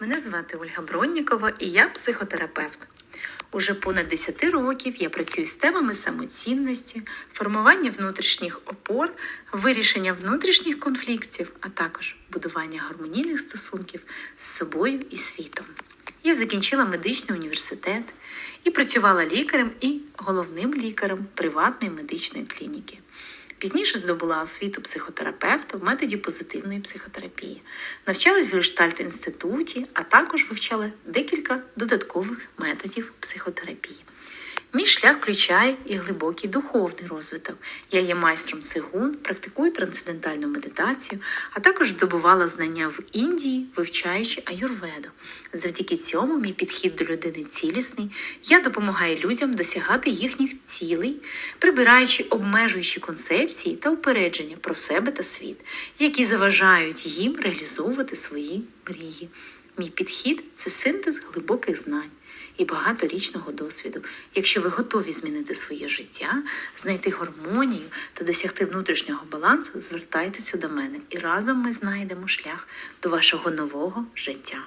Мене звати Ольга Броннікова і я психотерапевт. Уже понад 10 років я працюю з темами самоцінності, формування внутрішніх опор, вирішення внутрішніх конфліктів, а також будування гармонійних стосунків з собою і світом. Я закінчила медичний університет і працювала лікарем і головним лікарем приватної медичної клініки. Пізніше здобула освіту психотерапевта в методі позитивної психотерапії. Навчалась в Гештальт інституті, а також вивчала декілька додаткових методів психотерапії. Мій шлях включає і глибокий духовний розвиток. Я є майстром цигун, практикую трансцендентальну медитацію, а також здобувала знання в Індії, вивчаючи аюрведу. Завдяки цьому мій підхід до людини цілісний. Я допомагаю людям досягати їхніх цілей, прибираючи обмежуючі концепції та упередження про себе та світ, які заважають їм реалізовувати свої мрії. Мій підхід це синтез глибоких знань і багаторічного досвіду. Якщо ви готові змінити своє життя, знайти гармонію та досягти внутрішнього балансу, звертайтеся до мене, і разом ми знайдемо шлях до вашого нового життя.